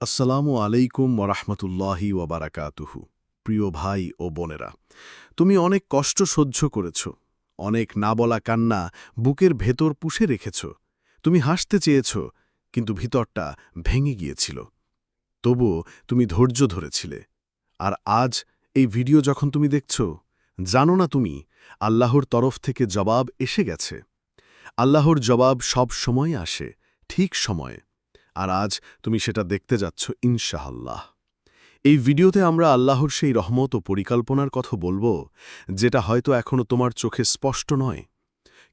আসসালামু আলাইকুম ওরহমতুল্লাহি ওবারাকাতুহু। প্রিয় ভাই ও বোনেরা, তুমি অনেক কষ্ট সহ্য করেছ, অনেক না বলা কান্না বুকের ভেতর পুষে রেখেছ, তুমি হাসতে চেয়েছ, কিন্তু ভিতরটা ভেঙে গিয়েছিল। তবুও তুমি ধৈর্য ধরেছিলে। আর আজ এই ভিডিও যখন তুমি দেখছ, জানো না তুমি, আল্লাহর তরফ থেকে জবাব এসে গেছে। আল্লাহর জবাব সব সময় আসে, ঠিক সময়ে। আর আজ তুমি সেটা দেখতে যাচ্ছ, ইনশাআল্লাহ। এই ভিডিওতে আমরা আল্লাহর সেই রহমত ও পরিকল্পনার কথা বলব, যেটা হয়তো এখনও তোমার চোখে স্পষ্ট নয়।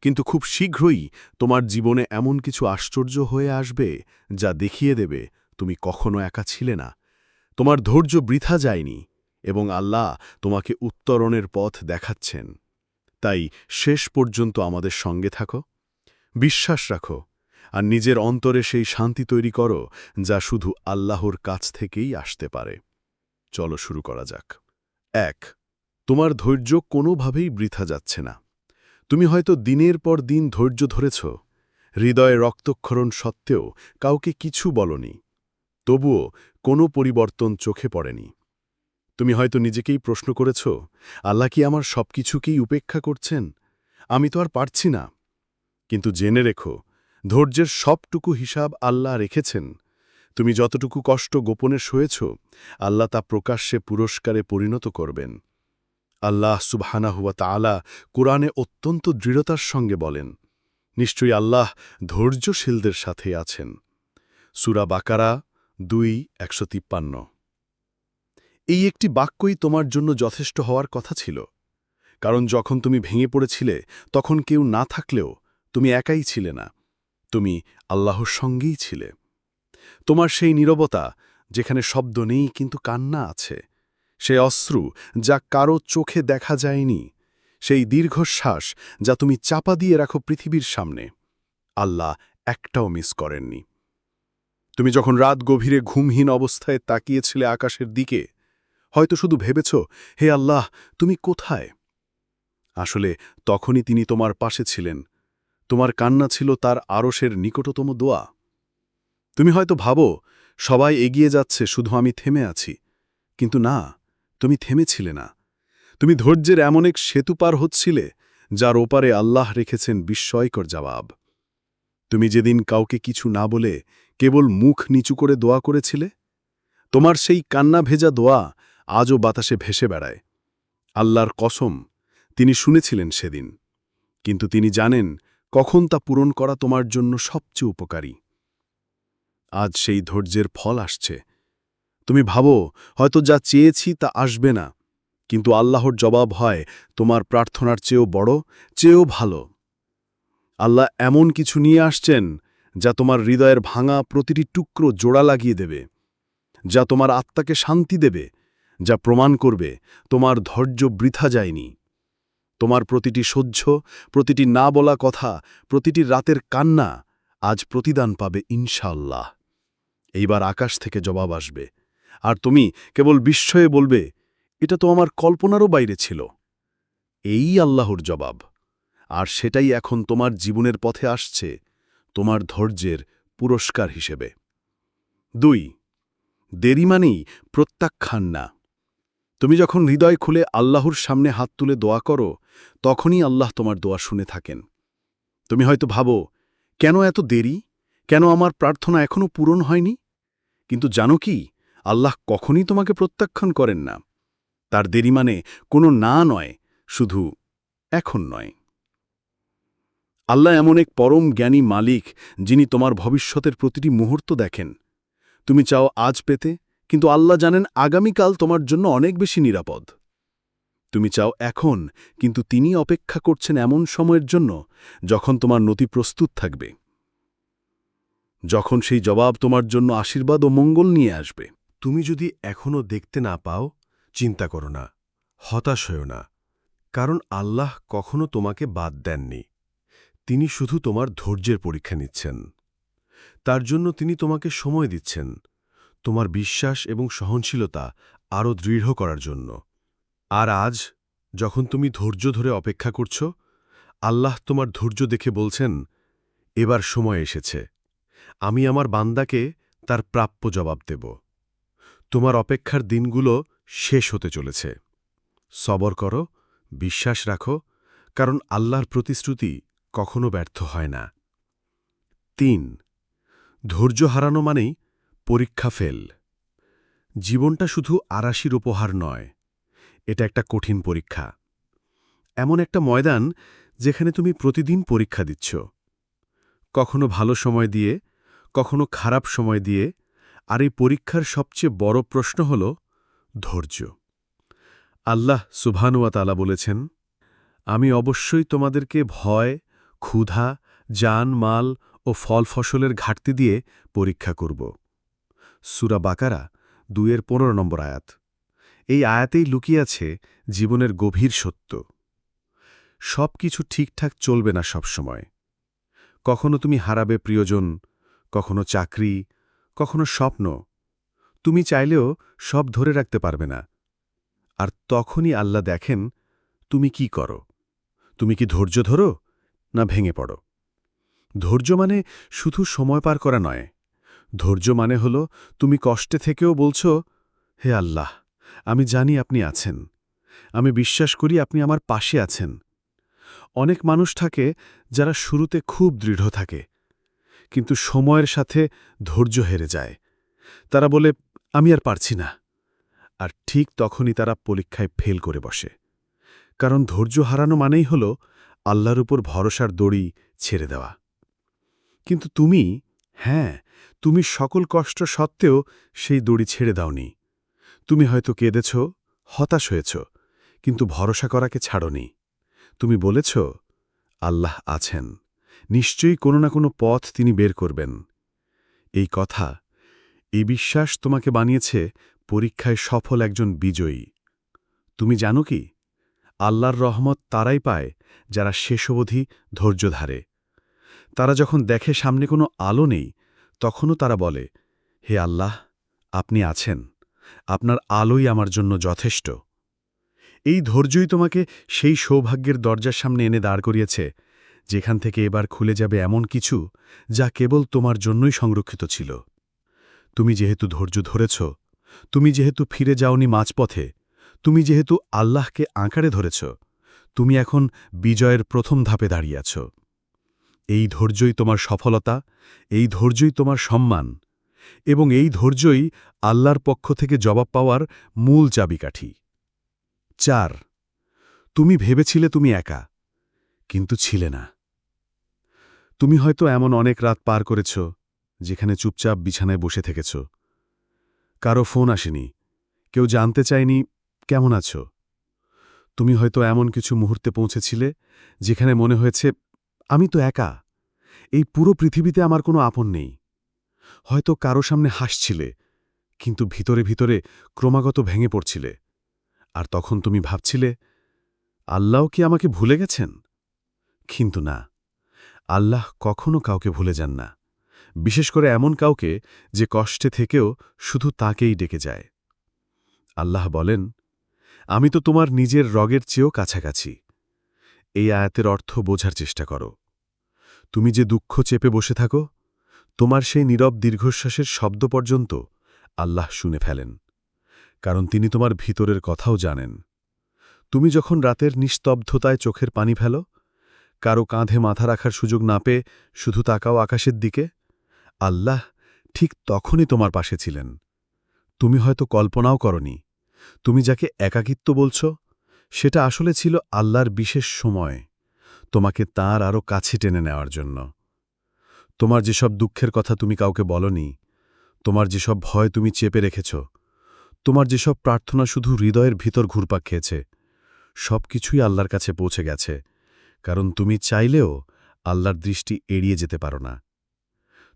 কিন্তু খুব শীঘ্রই তোমার জীবনে এমন কিছু আশ্চর্য হয়ে আসবে, যা দেখিয়ে দেবে তুমি কখনো একা ছিলে না। তোমার ধৈর্য বৃথা যায়নি এবং আল্লাহ তোমাকে উত্তরণের পথ দেখাচ্ছেন। তাই শেষ পর্যন্ত আমাদের সঙ্গে থাকো। বিশ্বাস রাখো আর নিজের অন্তরে সেই শান্তি তৈরি করো, যা শুধু আল্লাহর কাছ থেকেই আসতে পারে। চলো শুরু করা যাক। এক, তোমার ধৈর্য কোনোভাবেই বৃথা যাচ্ছে না। তুমি হয়তো দিনের পর দিন ধৈর্য ধরেছ। হৃদয়ে রক্তক্ষরণ সত্ত্বেও কাউকে কিছু বলনি। তবুও কোনো পরিবর্তন চোখে পড়েনি। তুমি হয়তো নিজেকেই প্রশ্ন করেছ, আল্লাহ কি আমার সব কিছুকেই উপেক্ষা করছেন? আমি তো আর পারছি না। কিন্তু জেনে রেখো ধৈর্যের সবটুকু হিসাব আল্লাহ রেখেছেন। তুমি যতটুকু কষ্ট গোপনে সয়েছ, আল্লাহ তা প্রকাশ্যে পুরস্কারে পরিণত করবেন। আল্লাহ সুবহানাহুয়া তালা কোরআনে অত্যন্ত দৃঢ়তার সঙ্গে বলেন, নিশ্চয়ই আল্লাহ ধৈর্যশীলদের সাথে আছেন। সুরা বাকারা দুই, একশো তিপ্পান্ন। এই একটি বাক্যই তোমার জন্য যথেষ্ট হওয়ার কথা ছিল। কারণ যখন তুমি ভেঙে পড়েছিলে, তখন কেউ না থাকলেও তুমি একাই ছিলে না। তুমি আল্লাহর সঙ্গেই ছিলে। তোমার সেই নীরবতা, যেখানে শব্দ নেই কিন্তু কান্না আছে, সে অশ্রু যা কারও চোখে দেখা যায়নি, সেই দীর্ঘশ্বাস যা তুমি চাপা দিয়ে রাখো পৃথিবীর সামনে, আল্লাহ একটাও মিস করেননি। তুমি যখন রাত গভীরে ঘুমহীন অবস্থায় তাকিয়েছিলে আকাশের দিকে, হয়তো শুধু ভেবেছ, হে আল্লাহ, তুমি কোথায়? আসলে তখনই তিনি তোমার পাশে ছিলেন তোমার কান্না ছিল তার আরসের নিকটতম দোয়া। তুমি হয়তো ভাবো, সবাই এগিয়ে যাচ্ছে, শুধু আমি থেমে আছি। কিন্তু না, তুমি থেমেছিলে না। তুমি ধৈর্যের এমন এক সেতু পার হচ্ছিলে, যার ওপারে আল্লাহ রেখেছেন বিস্ময়কর জবাব। তুমি যেদিন কাউকে কিছু না বলে কেবল মুখ নিচু করে দোয়া করেছিলে? তোমার সেই কান্না ভেজা দোয়া আজও বাতাসে ভেসে বেড়ায়। আল্লাহর কসম, তিনি শুনেছিলেন সেদিন। কিন্তু তিনি জানেন কখন তা পূরণ করা তোমার জন্য সবচেয়ে উপকারী? আজ সেই ধৈর্যের ফল আসছে। তুমি ভাবো, হয়তো যা চেয়েছি তা আসবে না, কিন্তু আল্লাহর জবাব হয়, তোমার প্রার্থনার চেয়েও বড়, চেয়েও ভালো। আল্লাহ এমন কিছু নিয়ে আসছেন, যা তোমার হৃদয়ের ভাঙা প্রতিটি টুকরো জোড়া লাগিয়ে দেবে, যা তোমার আত্মাকে শান্তি দেবে, যা প্রমাণ করবে, তোমার ধৈর্য বৃথা যায়নি। তোমার প্রতিটি সহ্য, প্রতিটি না বলা কথা, প্রতিটি রাতের কান্না আজ প্রতিদান পাবে ইনশাল্লাহ এইবার আকাশ থেকে জবাব আসবে। আর তুমি কেবল বিস্ময়ে বলবে, এটা তো আমার কল্পনারও বাইরে ছিল। এই আল্লাহর জবাব। আর সেটাই এখন তোমার জীবনের পথে আসছে, তোমার ধৈর্যের পুরস্কার হিসেবে। দুই, দেরি মানেই প্রত্যাখ্যান না। তুমি যখন হৃদয় খুলে আল্লাহর সামনে হাত তুলে দোয়া করো, তখনই আল্লাহ তোমার দোয়া শুনে থাকেন। তুমি হয়তো ভাবো, কেন এত দেরি? কেন আমার প্রার্থনা এখনও পূরণ হয়নি? কিন্তু জানো কি, আল্লাহ কখনই তোমাকে প্রত্যাখ্যান করেন না। তার দেরি মানে কোনো না নয়, শুধু এখন নয়। আল্লাহ এমন এক পরম জ্ঞানী মালিক, যিনি তোমার ভবিষ্যতের প্রতিটি মুহূর্ত দেখেন। তুমি চাও আজ পেতে কিন্তু আল্লাহ জানেন আগামীকাল তোমার জন্য অনেক বেশি নিরাপদ। তুমি চাও এখন, কিন্তু তিনি অপেক্ষা করছেন এমন সময়ের জন্য যখন তোমার নতি প্রস্তুত থাকবে। যখন সেই জবাব তোমার জন্য আশীর্বাদ ও মঙ্গল নিয়ে আসবে। তুমি যদি এখনও দেখতে না পাও, চিন্তা করো না, হতাশ হও না, কারণ আল্লাহ কখনো তোমাকে বাদ দেননি। তিনি শুধু তোমার ধৈর্যের পরীক্ষা নিচ্ছেন। তার জন্য তিনি তোমাকে সময় দিচ্ছেন। তোমার বিশ্বাস এবং সহনশীলতা আরও দৃঢ় করার জন্য। আর আজ, যখন তুমি ধৈর্য ধরে অপেক্ষা করছ, আল্লাহ তোমার ধৈর্য দেখে বলছেন, এবার সময় এসেছে। আমি আমার বান্দাকে তার প্রাপ্য জবাব দেব। তোমার অপেক্ষার দিনগুলো শেষ হতে চলেছে। সবর করো, বিশ্বাস রাখো, কারণ আল্লাহর প্রতিশ্রুতি কখনো ব্যর্থ হয় না। তিন, ধৈর্য হারানো মানেই পরীক্ষা ফেল। জীবনটা শুধু আরাশির উপহার নয়, এটা একটা কঠিন পরীক্ষা। এমন একটা ময়দান যেখানে তুমি প্রতিদিন পরীক্ষা দিচ্ছ। কখনো ভালো সময় দিয়ে, কখনো খারাপ সময় দিয়ে, আর এই পরীক্ষার সবচেয়ে বড় প্রশ্ন হল ধৈর্য। আল্লাহ সুবহানুয়াতালা বলেছেন, আমি অবশ্যই তোমাদেরকে ভয়, ক্ষুধা, জান, মাল ও ফল ফসলের ঘাটতি দিয়ে পরীক্ষা করব। সুরা বাকারা দুয়ের পনেরো নম্বর আয়াত। এই আয়াতেই লুকিয়ে আছে জীবনের গভীর সত্য। সব কিছু ঠিকঠাক চলবে না সবসময়। কখনো তুমি হারাবে প্রিয়জন, কখনো চাকরি, কখনো স্বপ্ন। তুমি চাইলেও সব ধরে রাখতে পারবে না। আর তখনই আল্লাহ দেখেন তুমি কি করো। তুমি কি ধৈর্য ধরো না ভেঙে পড়ো। ধৈর্য মানে শুধু সময় পার করা নয় ধৈর্য মানে হল, তুমি কষ্টে থেকেও বলছো, হে আল্লাহ, আমি জানি আপনি আছেন। আমি বিশ্বাস করি আপনি আমার পাশে আছেন। অনেক মানুষ থাকে যারা শুরুতে খুব দৃঢ় থাকে, কিন্তু সময়ের সাথে ধৈর্য হেরে যায়। তারা বলে, আমি আর পারছি না। আর ঠিক তখনই তারা পরীক্ষায় ফেল করে বসে। কারণ ধৈর্য হারানো মানেই হল, আল্লাহর উপর ভরসার দড়ি ছেড়ে দেওয়া। কিন্তু তুমি হ্যাঁ তুমি সকল কষ্ট সত্ত্বেও সেই দড়ি ছেড়ে দাওনি। তুমি হয়তো কেঁদেছ, হতাশ হয়েছ, কিন্তু ভরসা করাকে ছাড়নি। তুমি বলেছ, আল্লাহ আছেন, নিশ্চয়ই কোনো না কোনো পথ তিনি বের করবেন। এই কথা, এই বিশ্বাস তোমাকে বানিয়েছে পরীক্ষায় সফল একজন বিজয়ী। তুমি জানো কি? আল্লাহর রহমত তারাই পায় যারা শেষ অবধি ধৈর্য ধারে। তারা যখন দেখে সামনে কোনো আলো নেই, তখনও তারা বলে, হে আল্লাহ, আপনি আছেন। আপনার আলোই আমার জন্য যথেষ্ট। এই ধৈর্যই তোমাকে সেই সৌভাগ্যের দরজার সামনে এনে দাঁড় করিয়েছে, যেখান থেকে এবার খুলে যাবে এমন কিছু যা কেবল তোমার জন্যই সংরক্ষিত ছিল। তুমি যেহেতু ধৈর্য ধরেছ, তুমি যেহেতু ফিরে যাওনি মাঝপথে, তুমি যেহেতু আল্লাহকে আঁকাড়ে ধরেছ, তুমি এখন বিজয়ের প্রথম ধাপে দাঁড়িয়ে আছ। এই ধৈর্যই তোমার সফলতা, এই ধৈর্যই তোমার সম্মান, এবং এই ধৈর্যই আল্লাহর পক্ষ থেকে জবাব পাওয়ার মূল চাবিকাঠি। চার, তুমি ভেবেছিলে তুমি একা, কিন্তু ছিলে না। তুমি হয়তো এমন অনেক রাত পার করেছ, যেখানে চুপচাপ বিছানায় বসে থেকেছ। কারও ফোন আসেনি, কেউ জানতে চায়নি, কেমন আছো? তুমি হয়তো এমন কিছু মুহূর্তে পৌঁছেছিলে, যেখানে মনে হয়েছে আমি তো একা। এই পুরো পৃথিবীতে আমার কোনো আপন নেই। হয়তো কারও সামনে হাসছিলে, কিন্তু ভিতরে ভিতরে ক্রমাগত ভেঙে পড়ছিলে। আর তখন তুমি ভাবছিলে, আল্লাহ কি আমাকে ভুলে গেছেন? কিন্তু না, আল্লাহ কখনো কাউকে ভুলে যান না। বিশেষ করে এমন কাউকে যে কষ্টে থেকেও শুধু তাকেই ডেকে যায়। আল্লাহ বলেন, আমি তো তোমার নিজের রগের চেয়েও কাছাকাছি। এই আয়াতের অর্থ বোঝার চেষ্টা করো। তুমি যে দুঃখ চেপে বসে থাকো, তোমার সেই নীরব দীর্ঘশ্বাসের শব্দ পর্যন্ত আল্লাহ শুনে ফেলেন, কারণ তিনি তোমার ভিতরের কথাও জানেন। তুমি যখন রাতের নিস্তব্ধতায় চোখের পানি ফেলো, কারও কাঁধে মাথা রাখার সুযোগ না পেয়ে শুধু তাকাও আকাশের দিকে, আল্লাহ ঠিক তখনই তোমার পাশে ছিলেন। তুমি হয়তো কল্পনাও করনি, তুমি যাকে একাকিত্ব বলছ, সেটা আসলে ছিল আল্লাহর বিশেষ সময়। তোমাকে তার আরও কাছে টেনে নেওয়ার জন্য। তোমার যেসব দুঃখের কথা তুমি কাউকে বলনি, তোমার যেসব ভয় তুমি চেপে রেখেছ, তোমার যেসব প্রার্থনা শুধু হৃদয়ের ভিতর ঘুরপাক খেয়েছে সব কিছুই আল্লাহর কাছে পৌঁছে গেছে, কারণ তুমি চাইলেও আল্লাহর দৃষ্টি এড়িয়ে যেতে পারো না।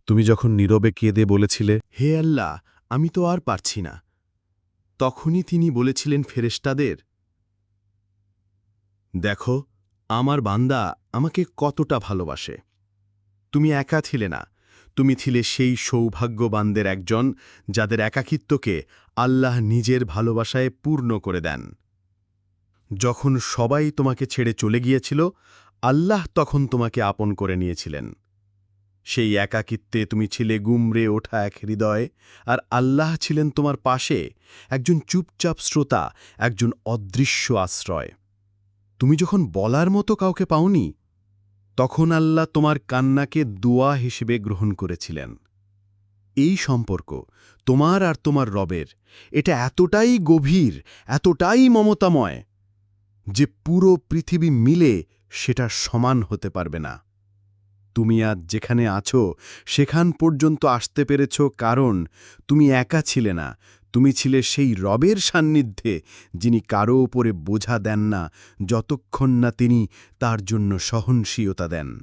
তুমি যখন নীরবে কেঁদে বলেছিলে, হে আল্লাহ, আমি তো আর পারছি না, তখনই তিনি বলেছিলেন, ফেরেশতাদের, দেখো আমার বান্দা আমাকে কতটা ভালোবাসে। তুমি একা ছিলে না। তুমি ছিলে সেই সৌভাগ্যবানদের একজন যাদের একাকিত্বকে আল্লাহ নিজের ভালোবাসায় পূর্ণ করে দেন। যখন সবাই তোমাকে ছেড়ে চলে গিয়েছিল, আল্লাহ তখন তোমাকে আপন করে নিয়েছিলেন। সেই একাকিত্বে তুমি ছিলে গুমরে ওঠা এক হৃদয়, আর আল্লাহ ছিলেন তোমার পাশে একজন চুপচাপ শ্রোতা, একজন অদৃশ্য আশ্রয়। তুমি যখন বলার মতো কাউকে পাওনি, তখন আল্লাহ তোমার কান্নাকে দোয়া হিসেবে গ্রহণ করেছিলেন। এই সম্পর্ক তোমার আর তোমার রবের, এটা এতটাই গভীর, এতটাই মমতাময় যে পুরো পৃথিবী মিলে সেটা সমান হতে পারবে না। তুমি আজ যেখানে আছো, সেখান পর্যন্ত আসতে পেরেছ কারণ তুমি একা ছিলে না তুমি ছিলে সেই রবের সান্নিধ্যে, যিনি কারও ওপরে বোঝা দেন না, যতক্ষণ না তিনি তার জন্য সহনশীলতা দেন।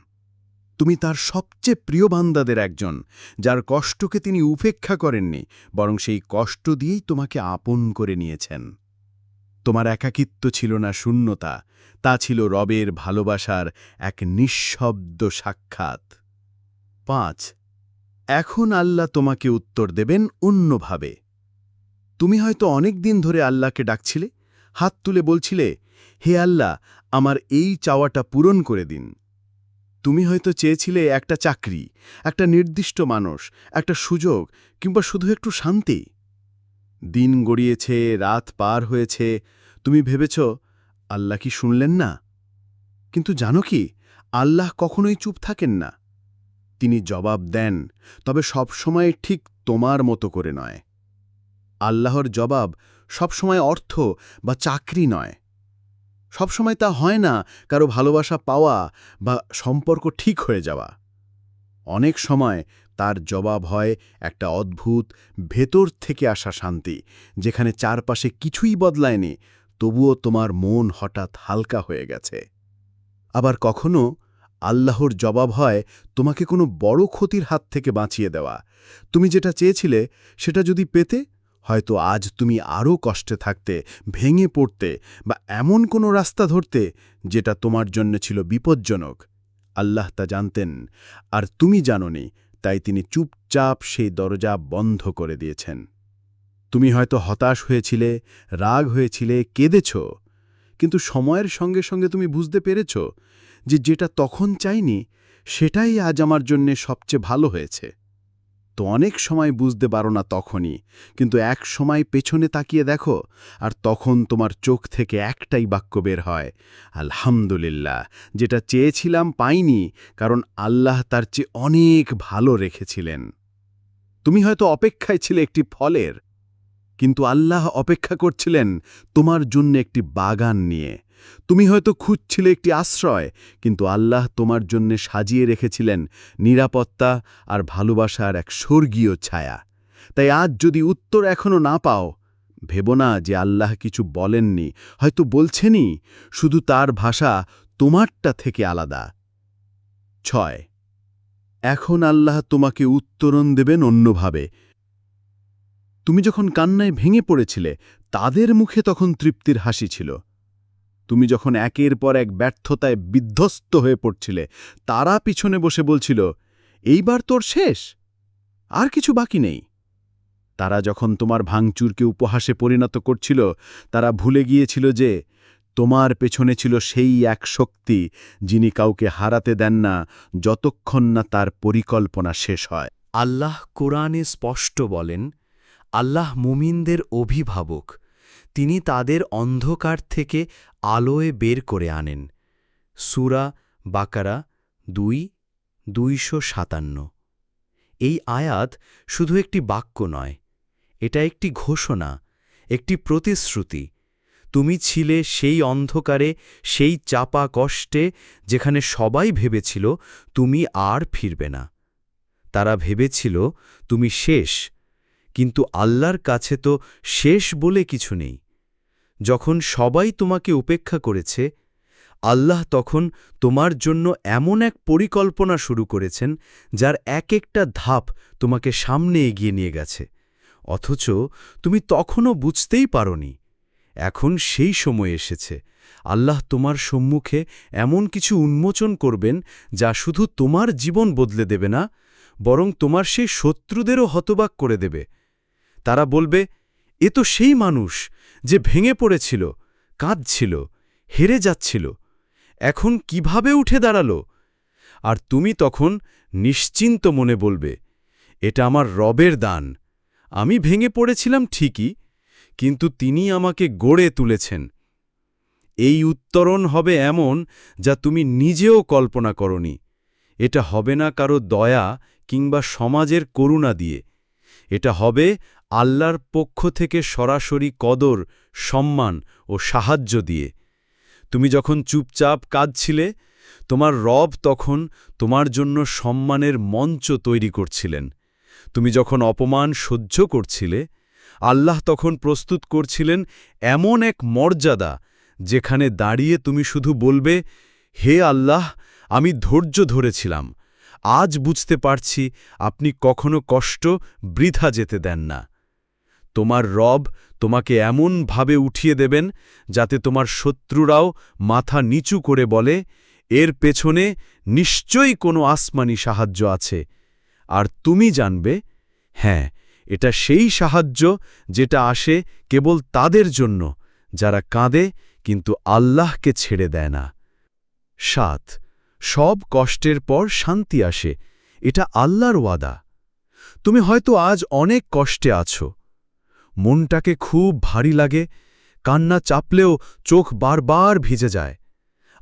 তুমি তার সবচেয়ে প্রিয় বান্দাদের একজন, যার কষ্টকে তিনি উপেক্ষা করেননি, বরং সেই কষ্ট দিয়েই তোমাকে আপন করে নিয়েছেন। তোমার একাকিত্ব ছিল না শূন্যতা, তা ছিল রবের ভালোবাসার এক নিঃশব্দ সাক্ষাৎ। পাঁচ, এখন আল্লাহ তোমাকে উত্তর দেবেন অন্যভাবে। তুমি হয়তো অনেক দিন ধরে আল্লাহকে ডাকছিলে, হাত তুলে বলছিলে, হে আল্লাহ, আমার এই চাওয়াটা পূরণ করে দিন। তুমি হয়তো চেয়েছিলে একটা চাকরি, একটা নির্দিষ্ট মানুষ, একটা সুযোগ, কিংবা শুধু একটু শান্তি। দিন গড়িয়েছে, রাত পার হয়েছে, তুমি ভেবেছ, আল্লাহ কি শুনলেন না? কিন্তু জানো কি, আল্লাহ কখনোই চুপ থাকেন না। তিনি জবাব দেন, তবে সবসময় ঠিক তোমার মতো করে নয়। আল্লাহর জবাব সবসময় অর্থ বা চাকরি নয়। সবসময় তা হয় না কারও ভালোবাসা পাওয়া বা সম্পর্ক ঠিক হয়ে যাওয়া। অনেক সময় তার জবাব হয় একটা অদ্ভুত ভেতর থেকে আসা শান্তি, যেখানে চারপাশে কিছুই বদলায়নি, তবুও তোমার মন হঠাৎ হালকা হয়ে গেছে। আবার কখনো আল্লাহর জবাব হয় তোমাকে কোনো বড় ক্ষতির হাত থেকে বাঁচিয়ে দেওয়া। তুমি যেটা চেয়েছিলে সেটা যদি পেতে হয়তো আজ তুমি আরও কষ্টে থাকতে, ভেঙে পড়তে বা এমন কোনো রাস্তা ধরতে যেটা তোমার জন্য ছিল বিপজ্জনক। আল্লাহ তা জানতেন, আর তুমি জানোনি, তাই তিনি চুপচাপ সেই দরজা বন্ধ করে দিয়েছেন। তুমি হয়তো হতাশ হয়েছিলে, রাগ হয়েছিলে, কেঁদেছ, কিন্তু সময়ের সঙ্গে সঙ্গে তুমি বুঝতে পেরেছ যে যেটা তখন চাইনি, সেটাই আজ আমার জন্যে সবচেয়ে ভালো হয়েছে। তো অনেক সময় বুঝতে পারো না তখনই, কিন্তু এক সময় পেছনে তাকিয়ে দেখো, আর তখন তোমার চোখ থেকে একটাই বাক্য বের হয়, আলহামদুলিল্লাহ, যেটা চেয়েছিলাম পাইনি, কারণ আল্লাহ তার চেয়ে অনেক ভালো রেখেছিলেন। তুমি হয়তো অপেক্ষায় ছিলে একটি ফলের, কিন্তু আল্লাহ অপেক্ষা করছিলেন তোমার জন্য একটি বাগান নিয়ে। তুমি হয়তো খুঁজছিলে একটি আশ্রয়, কিন্তু আল্লাহ তোমার জন্য সাজিয়ে রেখেছিলেন নিরাপত্তা আর ভালোবাসার এক স্বর্গীয় ছায়া। তাই আজ যদি উত্তর এখনও না পাও, ভেব না যে আল্লাহ কিছু বলেননি, হয়তো বলছেনই, শুধু তার ভাষা তোমারটা থেকে আলাদা। ছয়, এখন আল্লাহ তোমাকে উত্তরণ দেবেন অন্যভাবে। তুমি যখন কান্নায় ভেঙে পড়েছিলে, তাদের মুখে তখন তৃপ্তির হাসি ছিল। তুমি যখন একের পর এক ব্যর্থতায় বিধ্বস্ত হয়ে পড়ছিলে, তারা পিছনে বসে বলছিল, এইবার তোর শেষ, আর কিছু বাকি নেই। তারা যখন তোমার ভাঙচুরকে উপহাসে পরিণত করছিল, তারা ভুলে গিয়েছিল যে তোমার পেছনে ছিল সেই এক শক্তি যিনি কাউকে হারাতে দেন না, যতক্ষণ না তার পরিকল্পনা শেষ হয়। আল্লাহ কোরআনে স্পষ্ট বলেন, আল্লাহ মুমিনদের অভিভাবক তিনি তাদের অন্ধকার থেকে আলোয় বের করে আনেন। সুরা বাকারা দুই, দুইশো সাতান্ন। এই আয়াত শুধু একটি বাক্য নয়, এটা একটি ঘোষণা, একটি প্রতিশ্রুতি। তুমি ছিলে সেই অন্ধকারে, সেই চাপা কষ্টে, যেখানে সবাই ভেবেছিল তুমি আর ফিরবে না। তারা ভেবেছিল তুমি শেষ, কিন্তু আল্লাহর কাছে তো শেষ বলে কিছু নেই। যখন সবাই তোমাকে উপেক্ষা করেছে, আল্লাহ তখন তোমার জন্য এমন এক পরিকল্পনা শুরু করেছেন, যার এক একটা ধাপ তোমাকে সামনে এগিয়ে নিয়ে গেছে। অথচ তুমি তখনও বুঝতেই পারোনি। এখন সেই সময় এসেছে। আল্লাহ তোমার সম্মুখে এমন কিছু উন্মোচন করবেন, যা শুধু তোমার জীবন বদলে দেবে না, বরং তোমার সেই শত্রুদেরও হতবাক করে দেবে। তারা বলবে এ তো সেই মানুষ যে ভেঙে পড়েছিল, কাঁদছিল, হেরে যাচ্ছিল। এখন কীভাবে উঠে দাঁড়াল? আর তুমি তখন নিশ্চিন্ত মনে বলবে, এটা আমার রবের দান। আমি ভেঙে পড়েছিলাম ঠিকই, কিন্তু তিনি আমাকে গড়ে তুলেছেন। এই উত্তরণ হবে এমন যা তুমি নিজেও কল্পনা করনি। এটা হবে না কারও দয়া কিংবা সমাজের করুণা দিয়ে। এটা হবে আল্লাহর পক্ষ থেকে সরাসরি কদর, সম্মান ও সাহায্য দিয়ে। তুমি যখন চুপচাপ কাঁদছিলে, তোমার রব তখন তোমার জন্য সম্মানের মঞ্চ তৈরি করছিলেন। তুমি যখন অপমান সহ্য করছিলে, আল্লাহ তখন প্রস্তুত করছিলেন এমন এক মর্যাদা যেখানে দাঁড়িয়ে তুমি শুধু বলবে, হে আল্লাহ, আমি ধৈর্য ধরেছিলাম। আজ বুঝতে পারছি আপনি কখনো কষ্ট বৃথা যেতে দেন না। তোমার রব তোমাকে এমনভাবে উঠিয়ে দেবেন যাতে তোমার শত্রুরাও মাথা নিচু করে বলে, এর পেছনে নিশ্চয়ই কোনো আসমানি সাহায্য আছে। আর তুমি জানবে হ্যাঁ এটা সেই সাহায্য যেটা আসে কেবল তাদের জন্য, যারা কাঁদে কিন্তু আল্লাহকে ছেড়ে দেয় না। সাত, সব কষ্টের পর শান্তি আসে, এটা আল্লাহর ওয়াদা। তুমি হয়তো আজ অনেক কষ্টে আছো মনটাকে খুব ভারী লাগে, কান্না চাপলেও চোখ বারবার ভিজে যায়।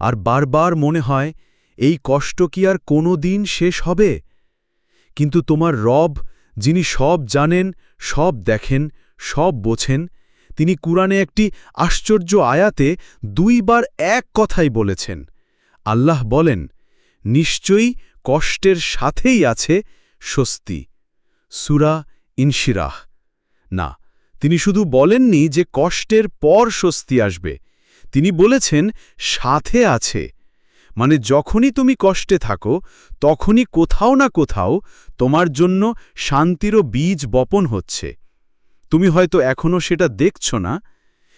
আর বারবার মনে হয়, এই কষ্ট কি আর কোনো দিন শেষ হবে? কিন্তু তোমার রব, যিনি সব জানেন, সব দেখেন, সব বোঝেন, তিনি কুরআনে একটি আশ্চর্য আয়াতে দুইবার এক কথাই বলেছেন। আল্লাহ বলেন, নিশ্চয়ই কষ্টের সাথেই আছে স্বস্তি। সুরা ইনশিরাহ। না তিনি শুধু বলেননি যে কষ্টের পর স্বস্তি আসবে। তিনি বলেছেন, সাথে আছে। মানে যখনই তুমি কষ্টে থাকো, তখনই কোথাও না কোথাও তোমার জন্য শান্তিরও বীজ বপন হচ্ছে। তুমি হয়তো এখনও সেটা দেখছ না,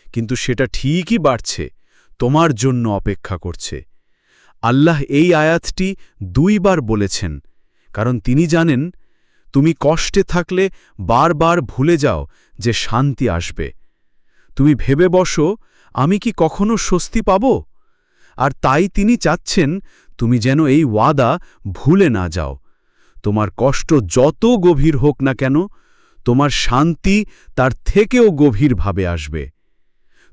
কিন্তু সেটা ঠিকই বাড়ছে, তোমার জন্য অপেক্ষা করছে। আল্লাহ এই আয়াতটি দুইবার বলেছেন, কারণ তিনি জানেন তুমি কষ্টে থাকলে বারবার ভুলে যাও যে শান্তি আসবে। তুমি ভেবে বসো, আমি কি কখনো স্বস্তি পাব? আর তাই তিনি চাচ্ছেন তুমি যেন এই ওয়াদা ভুলে না যাও। তোমার কষ্ট যত গভীর হোক না কেন, তোমার শান্তি তার থেকেও গভীরভাবে আসবে।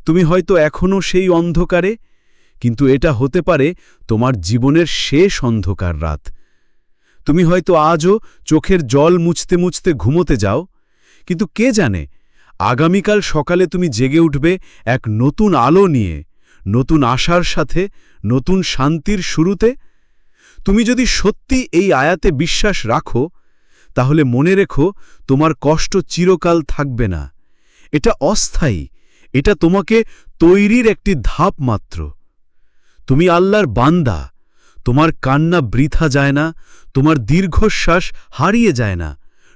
তুমি হয়তো এখনও সেই অন্ধকারে, কিন্তু এটা হতে পারে তোমার জীবনের শেষ অন্ধকার রাত। তুমি হয়তো আজও চোখের জল মুছতে মুছতে ঘুমোতে যাও। কিন্তু কে জানে, আগামীকাল সকালে তুমি জেগে উঠবে এক নতুন আলো নিয়ে, নতুন আশার সাথে, নতুন শান্তির শুরুতে। তুমি যদি সত্যি এই আয়াতে বিশ্বাস রাখো, তাহলে মনে রেখো তোমার কষ্ট চিরকাল থাকবে না। এটা অস্থায়ী, এটা তোমাকে তৈরির একটি ধাপ মাত্র। তুমি আল্লাহর বান্দা তোমার কান্না বৃথা যায় না, তোমার দীর্ঘশ্বাস হারিয়ে যায় না।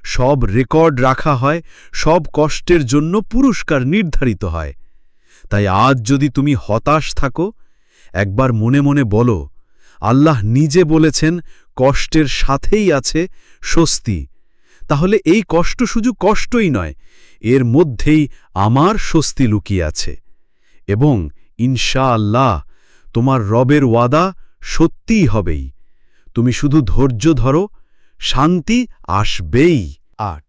সব রেকর্ড রাখা হয়, সব কষ্টের জন্য পুরস্কার নির্ধারিত হয়। তাই আজ যদি তুমি হতাশ থাকো, একবার মনে মনে বলো, আল্লাহ নিজে বলেছেন, কষ্টের সাথেই আছে স্বস্তি। তাহলে এই কষ্ট শুধু কষ্টই নয়, এর মধ্যেই আমার স্বস্তি লুকিয়ে আছে। এবং ইনশা আল্লাহ তোমার রবের ওয়াদা সত্যিই হবেই। তুমি শুধু ধৈর্য ধরো, শান্তি আসবেই। আট।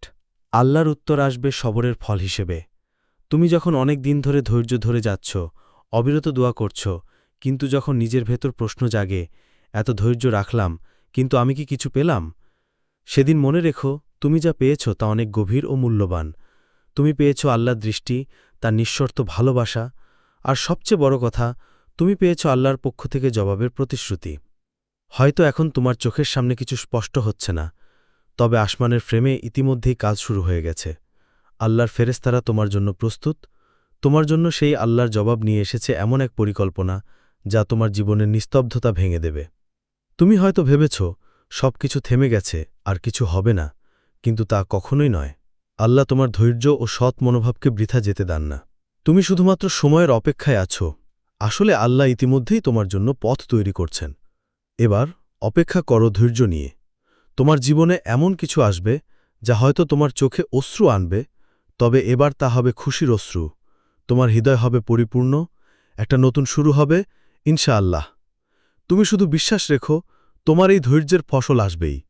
আল্লাহর উত্তর আসবে সবরের ফল হিসেবে। তুমি যখন অনেক দিন ধরে ধৈর্য ধরে যাচ্ছ, অবিরত দোয়া করছ, কিন্তু যখন নিজের ভেতর প্রশ্ন জাগে, এত ধৈর্য রাখলাম, কিন্তু আমি কি কিছু পেলাম? সেদিন মনে রেখো, তুমি যা পেয়েছ তা অনেক গভীর ও মূল্যবান। তুমি পেয়েছ আল্লাহর দৃষ্টি, তার নিঃশর্ত ভালোবাসা। আর সবচেয়ে বড় কথা তুমি পেয়েছ আল্লাহর পক্ষ থেকে জবাবের প্রতিশ্রুতি। হয়তো এখন তোমার চোখের সামনে কিছু স্পষ্ট হচ্ছে না, তবে আসমানের ফ্রেমে ইতিমধ্যেই কাজ শুরু হয়ে গেছে। আল্লাহর ফেরেস্তারা তোমার জন্য প্রস্তুত। তোমার জন্য সেই আল্লাহর জবাব নিয়ে এসেছে এমন এক পরিকল্পনা যা তোমার জীবনের নিস্তব্ধতা ভেঙে দেবে। তুমি হয়তো ভেবেছ সব কিছু থেমে গেছে, আর কিছু হবে না, কিন্তু তা কখনোই নয়। আল্লাহ তোমার ধৈর্য ও সৎ মনোভাবকে বৃথা যেতে দান না। তুমি শুধুমাত্র সময়ের অপেক্ষায় আছো। আসলে আল্লাহ ইতিমধ্যেই তোমার জন্য পথ তৈরি করছেন। এবার অপেক্ষা করো ধৈর্য নিয়ে। তোমার জীবনে এমন কিছু আসবে যা হয়তো তোমার চোখে অশ্রু আনবে, তবে এবার তা হবে খুশির অশ্রু। তোমার হৃদয় হবে পরিপূর্ণ, একটা নতুন শুরু হবে, ইনশাআল্লাহ। তুমি শুধু বিশ্বাস রেখো, তোমার এই ধৈর্যের ফসল আসবেই।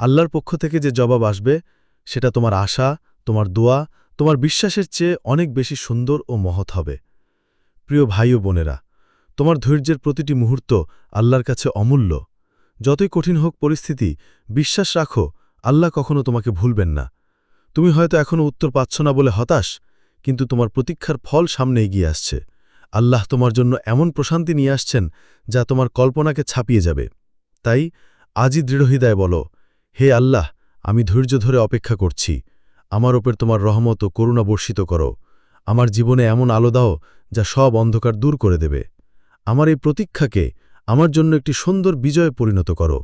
আল্লাহর পক্ষ থেকে যে জবাব আসবে, সেটা তোমার আশা, তোমার দোয়া, তোমার বিশ্বাসের চেয়ে অনেক বেশি সুন্দর ও মহৎ হবে। প্রিয় ভাই ও বোনেরা, তোমার ধৈর্যের প্রতিটি মুহূর্ত আল্লাহর কাছে অমূল্য। যতই কঠিন হোক পরিস্থিতি, বিশ্বাস রাখো, আল্লাহ কখনো তোমাকে ভুলবেন না। তুমি হয়তো এখনও উত্তর পাচ্ছ না বলে হতাশ, কিন্তু তোমার প্রতীক্ষার ফল সামনে এগিয়ে আসছে। আল্লাহ তোমার জন্য এমন প্রশান্তি নিয়ে আসছেন, যা তোমার কল্পনাকে ছাপিয়ে যাবে। তাই, আজই দৃঢ়হৃদয় বলো, হে আল্লাহ, আমি ধৈর্য ধরে অপেক্ষা করছি। আমার ওপর তোমার রহমত ও করুণা বর্ষিত করো। আমার জীবনে এমন আলো দাও যা সব অন্ধকার দূর করে দেবে। আমার এই প্রতীক্ষাকে আমার জন্য একটি সুন্দর বিজয়ে পরিণত করো।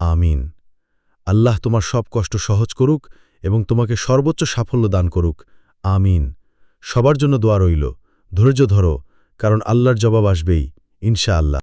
আমিন। আল্লাহ তোমার সব কষ্ট সহজ করুক এবং তোমাকে সর্বোচ্চ সাফল্য দান করুক। আমিন। সবার জন্য দোয়া রইল। ধৈর্য ধরো, কারণ আল্লাহর জবাব আসবেই ইনশা আল্লাহ